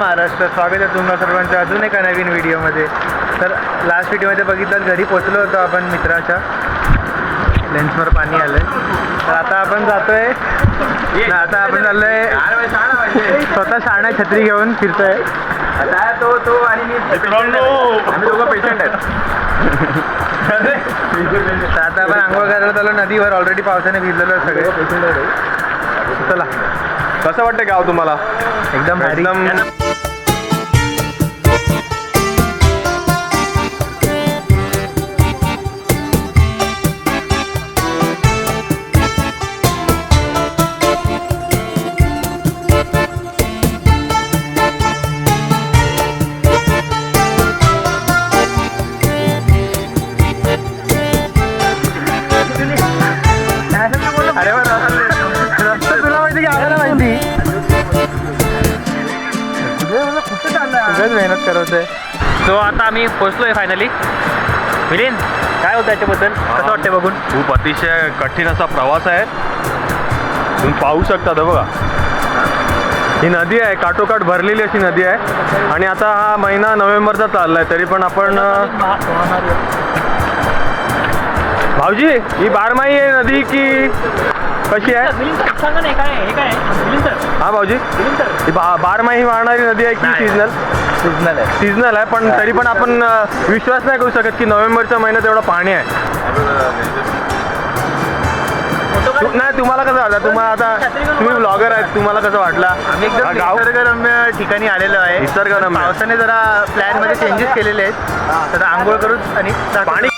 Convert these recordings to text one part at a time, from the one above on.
महाराष्ट्र. स्वागत आहे तुम्हाला सर्वांचं अजून एका नवीन व्हिडिओमध्ये. तर लास्ट व्हिडिओमध्ये बघितलं घरी पोचलो होतो आपण मित्राच्या. लेन्सवर पाणी आलं तर आता आपण जातोय. ना, आता आपण चाललोय स्वतः शाळा छत्री घेऊन फिरतोय. आता तो तो आणि मी. आम्ही दोघं पेशंट आहेत. आता आपण आंघोळ करायला चाललो. नदीवर ऑलरेडी पावसाने भिजलेलो आहे सगळे. चला. कसं वाटतं गाव तुम्हाला? एकदम एकदम आम्ही पोहोचलोय फायनली मिलिंद काय होतं याच्याबद्दल? कसं वाटतं बघून? खूप अतिशय कठीण असा प्रवास आहे. तुम्ही पाहू शकता तो बघा. ही नदी आहे काठोकाठ भरलेली अशी नदी आहे. आणि आता हा महिना नोव्हेंबरचा चाललाय तरी पण आपण भाऊजी ही बारमाही आहे नदी की कशी आहे? मिलिंद सर सांगा नाही काय हे काय मिलिंद सर. हा भाऊजी? मिलिंद सर. ही बा बारमाही वाहणारी नदी आहे की सीझनल सीझनल आहे. सीझनल आहे पण तरी पण आपण अं, विश्वास नाही करू शकत की नोव्हेंबरच्या महिन्यात एवढं पाणी आहे. तु- नाही तुम्हाला कसं वाटलं? तुम्हाला आता तुम्ही ब्लॉगर आहेत तुम्हाला कसं वाटलं? आम्ही हा एकदम गाव? निसर्गरम्य ठिकाणी आलेलो आहे. निसर्गरम्य. पावसाने जरा प्लॅनमध्ये चेंजेस केलेले आहेत. तर आंघोळ करून आणि. पाणी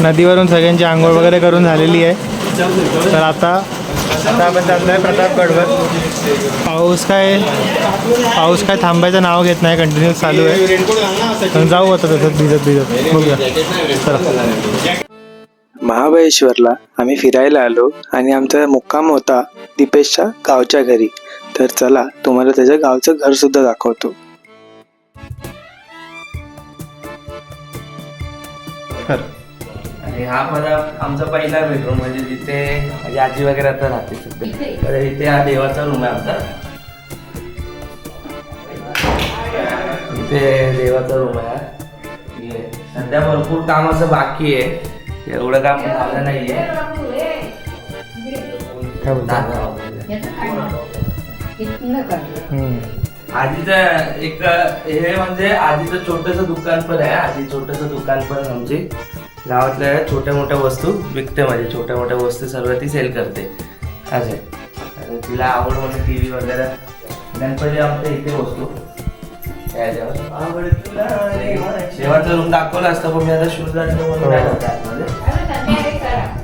नदीवरून सगळ्यांची आंघोळ वगैरे करून झालेली आहे. तर आता आता आपण चाललो आहे प्रतापगडवर. पाऊस काय पाऊस काय थांबायचं नाव घेत नाही कंटिन्यू चालू आहे. पण जाऊ आता तसंच भिजत भिजत. बघूया चला. महाबळेश्वरला आम्ही फिरायला आलो आणि आमचा मुक्काम होता दीपेशच्या गावच्या घरी. तर चला तुम्हाला त्याच्या गावचं घर सुद्धा दाखवतो. आणि हा माझा आमचा पहिला बेडरूम म्हणजे जिथे माझी आजी वगैरे आता राहते सध्या. तर इथे हा देवाचा रूम आहे आमचा. इथे देवाचा रूम आहे. सध्या भरपूर काम असं बाकी आहे. एवढं काम झालं नाहीये. आजीचं एक हे म्हणजे आजीचं छोटंसं दुकान पण आहे. आजी छोटंसं दुकान पण आमची. गावातल्या छोट्या मोठ्या वस्तू विकते म्हणजे छोट्या मोठ्या वस्तू सर्व ती सेल करते. असं. आणि तिला आवड म्हणजे टी व्ही वगैरे. गणपती आमच्या इथे बसतो. देवाचा रूम दाखवला असता पण मी आता शूज म्हणून नाही.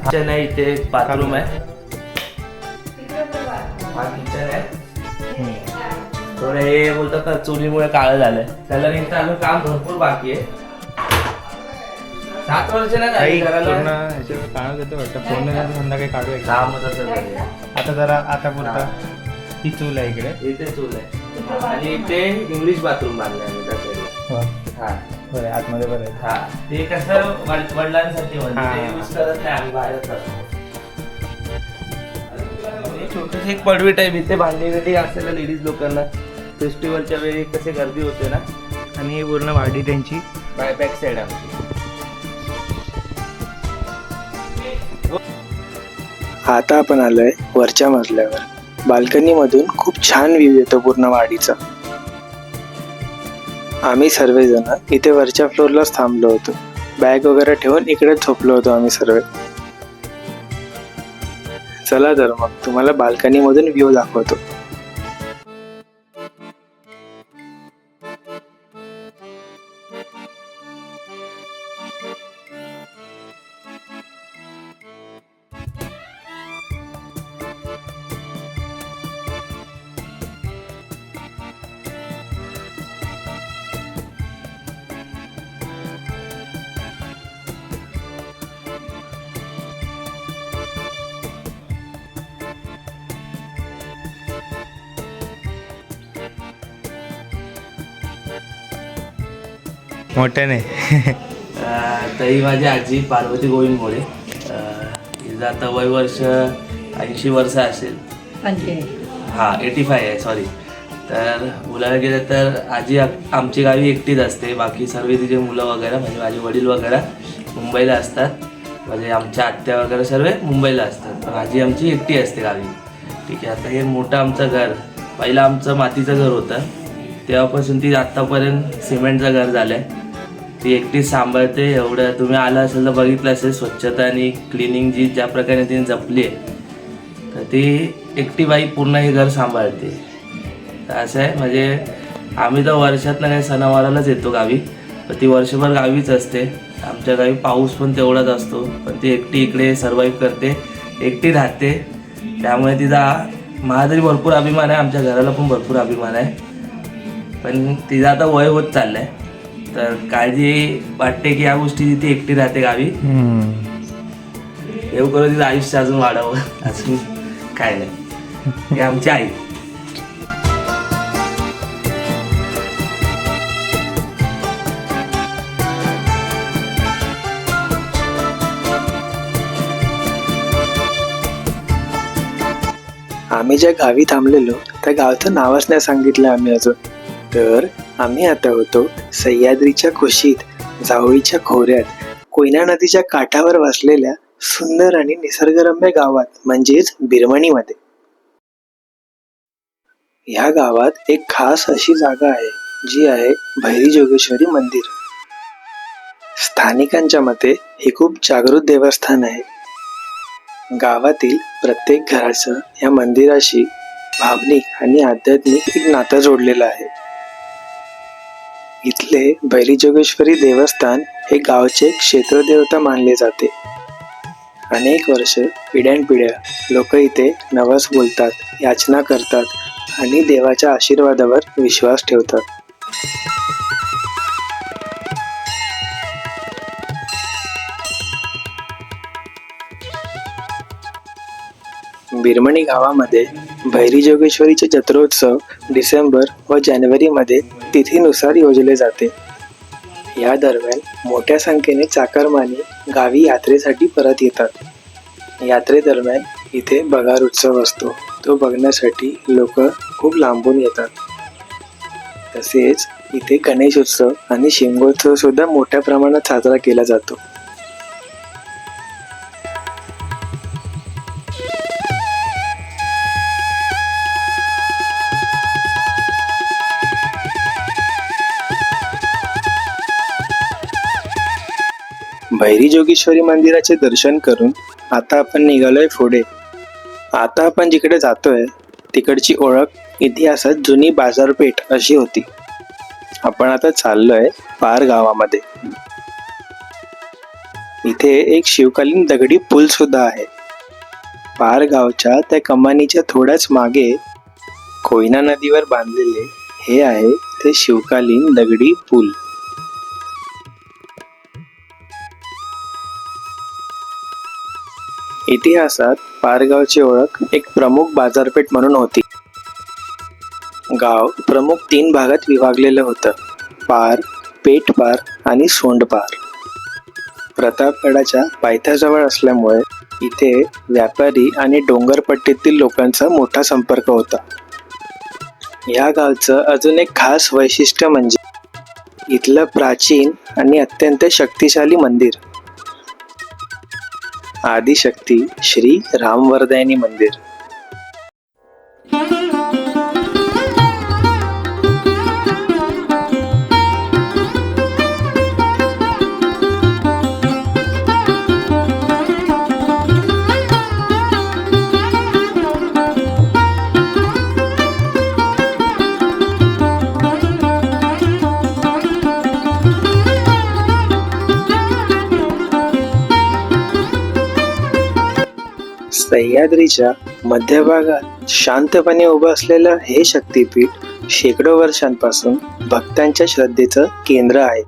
किचन आहे इथे बाथरूम आहे. हा किचन आहे. थोडं हे बोलतात का चुलीमुळे काळं झालंय. त्याला एक अजून काम भरपूर बाकी आहे. सात वर्ष नाही झाली काही पूर्ण घराला ह्याच्यावर काढत येतो वाटतं. फोन संध्याकाळी काढू एकदा. तसं. आता जरा आता पुरता. ही. चूल आहे इकडे. इथे चूल आहे. आणि इथे इंग्लिश बाथरूम बांधलंय आम्ही त्या side ला. हो. बरं आहे, आतमध्ये बरं आहे. हा. ते कसं वड- वडिलांसाठी म्हणजे हा. ते करत नाही आम्ही असतो छोटीशी एक पडवी टाईप इथे भांडी बिंडी असेल लेडीज लोकांना फेस्टिवलच्या वेळी कसे गर्दी होते ना आणि ही पूर्ण वाडी त्यांची. बाय बॅक साईड आमची. आता आपण आलोय वरच्या मजल्यावर. बाल्कनीमधून खूप छान व्ह्यू येतो पूर्ण वाडीचा. आम्ही सर्वजण इथे वरच्या फ्लोअरलाच थांबलो होतो. बॅग वगैरे ठेवून इकडेच झोपलो होतो आम्ही सर्व. चला तर मग तुम्हाला बाल्कनीमधून व्ह्यू दाखवतो. मोठ्याने. तर ही माझी आजी पार्वती गोविंद मोरे. अं, हिचं आता वय वर्ष ऐंशी वर्ष असेल. हां एटी फाय आहे सॉरी तर बोलायला गेलं तर आजी आ- आमची गावी एकटीच असते. बाकी सर्व तिचे मुलं वगैरे म्हणजे माझे वडील वगैरे मुंबईला असतात. म्हणजे आमच्या आत्या वगैरे सर्व मुंबईला असतात. पण आजी आमची एकटी असते गावी. ठीक आहे आता हे मोठं आमचं घर. पहिलं आमचं मातीचं घर होतं. तेव्हापासून ती आत्तापर्यंत सिमेंटचं घर झालं आहे ती एकटीच सांभाळते एवढं तुम्ही आला असेल तर बघितलं असेल स्वच्छता आणि क्लिनिंग जी ज्या प्रकारे तिने जपली आहे तर ती एकटी बाई पूर्ण हे घर सांभाळते. तर असं आहे म्हणजे आम्ही तर वर्षातनं काही सणावारालाच येतो गावी पण ती वर्षभर गावीच असते. आमच्या गावी पाऊस पण तेवढाच असतो पण ती एकटी इकडे सर्वाईव्ह करते एकटी राहते. त्यामुळे तिचा मला तरी भरपूर अभिमान आहे आमच्या घराला पण भरपूर अभिमान आहे. पण तिचा आता वय होत चाललं आहे तर काळजी वाटते की या गोष्टी ती एकटी राहते गावी. हम्म. देव करू तिचं आयुष्य अजून वाढावं. अजून काय नाही. ही आमची आई. आम्ही ज्या गावी थांबलेलो त्या गावचं नावच नाही सांगितलं आम्ही अजून. तर आम्ही आता होतो सह्याद्रीच्या कुशीत जावळीच्या खोऱ्यात कोयना नदीच्या काठावर वसलेल्या सुंदर आणि निसर्गरम्य गावात म्हणजेच बिरमणीमध्ये. ह्या गावात एक खास अशी जागा आहे जी आहे भैरी जोगेश्वरी मंदिर. स्थानिकांच्या मते हे खूप जागृत देवस्थान आहे. गावातील प्रत्येक घराचं या मंदिराशी भावनिक आणि आध्यात्मिक एक नातं जोडलेलं आहे. इथले भैरीजोगेश्वरी देवस्थान हे गावचे क्षेत्रदेवता मानले जाते. अनेक वर्ष पिढ्यानपिढ्या लोक इथे नवस बोलतात याचना करतात आणि देवाच्या आशीर्वादावर विश्वास ठेवतात. बिरमणी गावामध्ये भैरी जोगेश्वरीचे जत्रोत्सव डिसेंबर व जानेवारीमध्ये तिथीनुसार योजले जाते. या दरम्यान मोठ्या संख्येने चाकरमानी गावी यात्रेसाठी परत येतात. यात्रेदरम्यान इथे बगार उत्सव असतो. तो बघण्यासाठी लोक खूप लांबून येतात. तसेच इथे गणेश उत्सव आणि शिमगोत्सव सुद्धा मोठ्या प्रमाणात साजरा केला जातो. भैरी जोगेश्वरी मंदिराचे दर्शन करून आता आपण निघालोय पुढे. आता आपण जिकडे जातोय तिकडची ओळख इतिहासात जुनी बाजारपेठ अशी होती. आपण आता चाललोय पार गावामध्ये. इथे एक शिवकालीन दगडी पूल सुद्धा आहे. पार गावच्या त्या कमानीच्या थोड्याच मागे कोयना नदीवर बांधलेले हे आहे ते शिवकालीन दगडी पूल. इतिहासात पारगावची ओळख एक प्रमुख बाजारपेठ म्हणून होती. गाव प्रमुख तीन भागात विभागलेलं होतं. पार पेठपार आणि सोंडपार प्रतापगडाच्या पायथ्याजवळ असल्यामुळे इथे व्यापारी आणि डोंगरपट्टीतील लोकांचा मोठा संपर्क होता. या गावचं अजून एक खास वैशिष्ट्य म्हणजे इथलं प्राचीन आणि अत्यंत शक्तिशाली मंदिर. आदिशक्ती श्री रामवरदायनी मंदिर. सह्याद्रीच्या मध्यभागात शांतपणे उभं असलेलं हे शक्तीपीठ शेकडो वर्षांपासून भक्तांच्या श्रद्धेचं केंद्र आहे.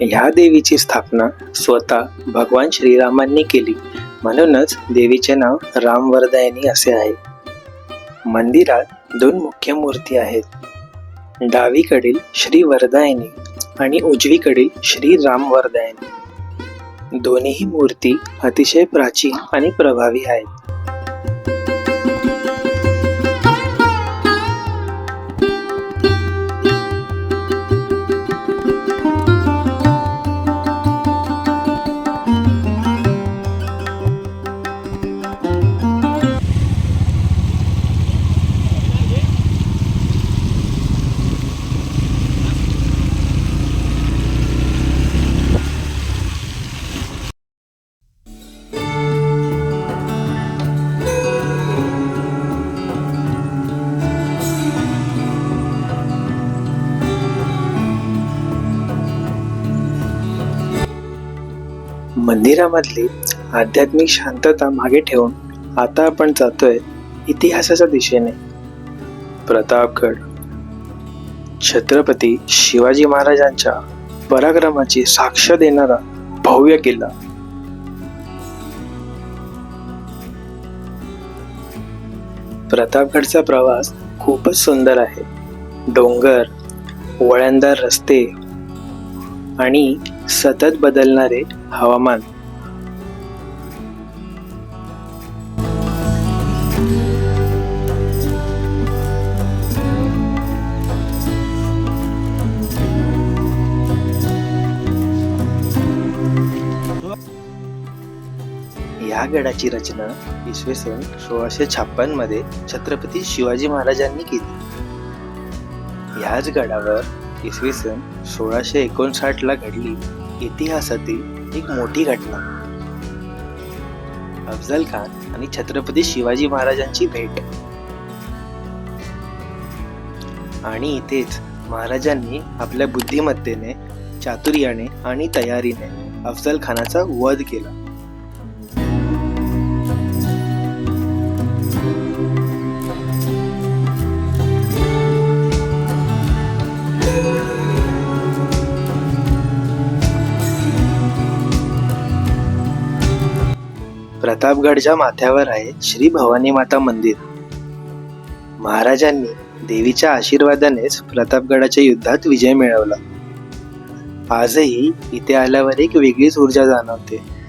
ह्या देवीची स्थापना स्वतः भगवान श्रीरामांनी केली. म्हणूनच देवीचे नाव रामवरदायनी असे आहे. मंदिरात दोन मुख्य मूर्ती आहेत. डावीकडील श्री वरदायनी आणि उजवीकडील श्री रामवरदायनी दोन्हीही मूर्ती अतिशय प्राचीन आणि प्रभावी आहेत. मंदिरामधली आध्यात्मिक शांतता मागे ठेवून आता आपण जातोय इतिहासाच्या दिशेने. प्रतापगड. छत्रपती शिवाजी महाराजांच्या पराक्रमाची साक्ष देणारा भव्य किल्ला. प्रतापगडचा प्रवास खूपच सुंदर आहे. डोंगर वळणदार रस्ते आणि सतत बदलणारे हवामान. या गडाची रचना इसवी सन सोळाशे छप्पनमध्ये छत्रपती शिवाजी महाराजांनी केली. याच गडावर इसवी सन सोळाशे एकोणसाठ ला घडली. इतिहासातील एक मोठी घटना. अफजल खान आणि छत्रपती शिवाजी महाराजांची भेट. आणि इथेच महाराजांनी आपल्या बुद्धिमत्तेने चातुर्याने आणि तयारीने अफजल खानाचा वध केला. प्रतापगडच्या माथ्यावर आहे श्री भवानी माता मंदिर. महाराजांनी देवीच्या आशीर्वादानेच प्रतापगडाच्या युद्धात विजय मिळवला. आजही इथे आल्यावर एक वेगळीच ऊर्जा जाणवते.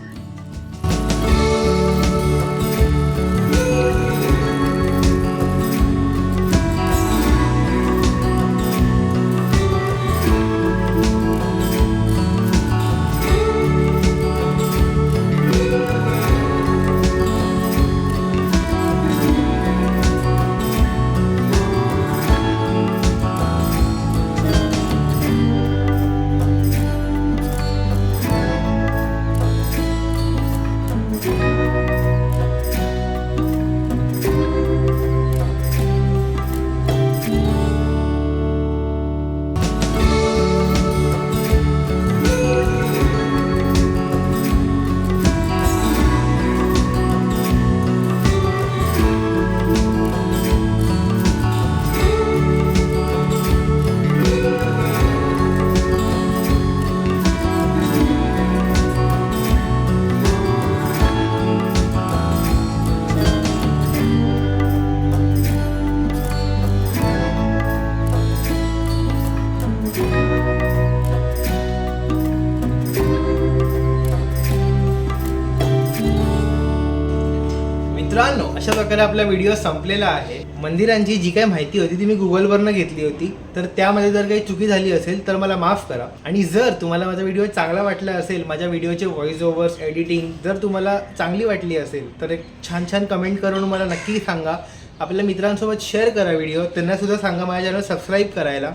अशा आपला व्हिडिओ संपलेला आहे मंदिरांची जी काही माहिती होती ती मी गुगलवरनं घेतली होती. तर त्यामध्ये जर काही चुकी झाली असेल तर मला माफ करा. आणि जर तुम्हाला माझा व्हिडिओ चांगला वाटला असेल माझ्या व्हिडिओचे व्हॉइस ओव्हर्स एडिटिंग जर तुम्हाला चांगली वाटली असेल तर एक छान छान कमेंट करून मला नक्की सांगा. आपल्या मित्रांसोबत शेअर करा व्हिडिओ त्यांना सुद्धा सांगा माझ्या चॅनल सबस्क्राईब करायला.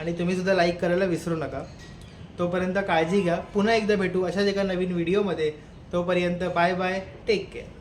आणि तुम्ही सुद्धा लाईक करायला विसरू नका. तोपर्यंत काळजी घ्या. पुन्हा एकदा भेटू अशाच एका नवीन व्हिडिओमध्ये तोपर्यंत बाय बाय टेक केअर